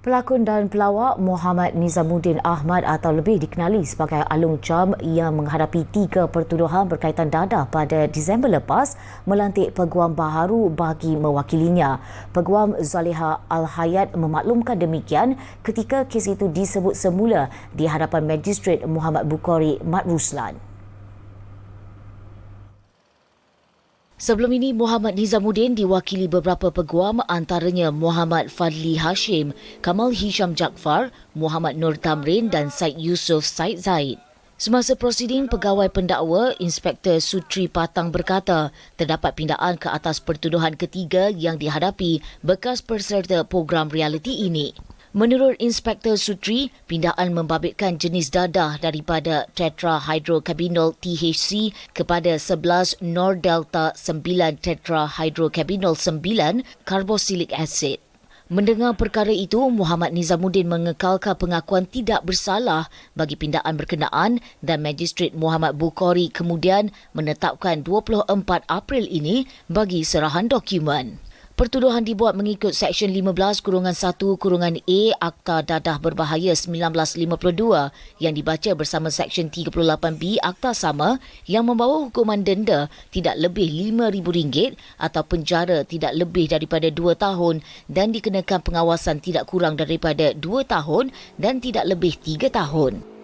Pelakon dan pelawak Muhammad Nizamuddin Ahmad atau lebih dikenali sebagai Alung Cham yang menghadapi tiga pertuduhan berkaitan dadah pada Disember lepas melantik peguam baharu bagi mewakilinya. Peguam Zaliha Al-Hayat memaklumkan demikian ketika kes itu disebut semula di hadapan Magistrate Muhammad Bukhari Mat Ruslan. Sebelum ini, Muhammad Nizamuddin diwakili beberapa peguam antaranya Muhammad Fadli Hashim, Kamal Hisham Jakfar, Muhammad Nur Tamrin dan Said Yusof Said Zaid. Semasa prosiding, pegawai pendakwa Inspektor Sutri Patang berkata terdapat pindaan ke atas pertuduhan ketiga yang dihadapi bekas peserta program realiti ini. Menurut Inspektor Sutri, pindaan membabitkan jenis dadah daripada tetrahydrocannabinol THC kepada 11 Nordelta 9 tetrahydrocannabinol 9 carboxylic acid. Mendengar perkara itu, Muhammad Nizamuddin mengekalkan pengakuan tidak bersalah bagi pindaan berkenaan dan Magistrate Muhammad Bukhari kemudian menetapkan 24 April ini bagi serahan dokumen. Pertuduhan dibuat mengikut Seksyen 15 kurungan 1 kurungan A Akta Dadah Berbahaya 1952 yang dibaca bersama Seksyen 38B Akta sama yang membawa hukuman denda tidak lebih RM5,000 atau penjara tidak lebih daripada 2 tahun dan dikenakan pengawasan tidak kurang daripada 2 tahun dan tidak lebih 3 tahun.